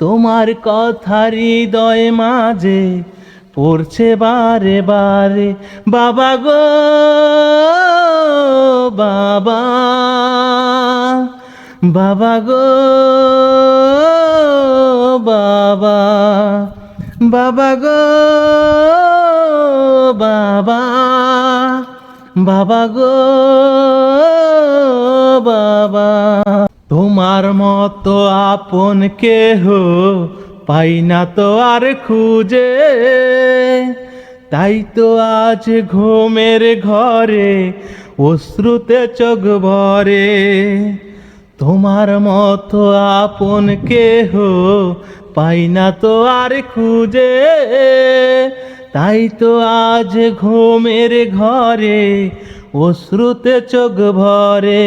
তোমার কথা হৃদয় মাঝে পড়ছে বারে বারে, বাবা গো, বাবা বাবা গো, বাবা বাবা গো, বাবা বাবা গো, বাবা। তোমার মতো আপন কেহ পাই না তো আর খুঁজে। তাই তো আজ ঘুমের ঘরে, অশ্রুতে চোখ ভরে। তোমার মতো আপন কেহ পাই না তো আর খুঁজে। তাই তো আজ ঘুমের ঘরে, অশ্রুতে চোখ ভরে।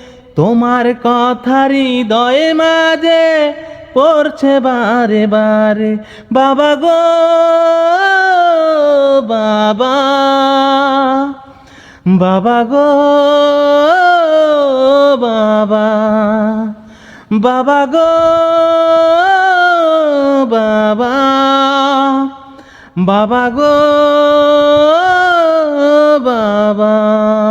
তোমার কথা হৃদয়ে মাঝে পড়ছে বারে বারে, বাবা গো, বাবা। বাবা গো, বাবা। বাবা গো, বাবা। বাবা গো, বাবা।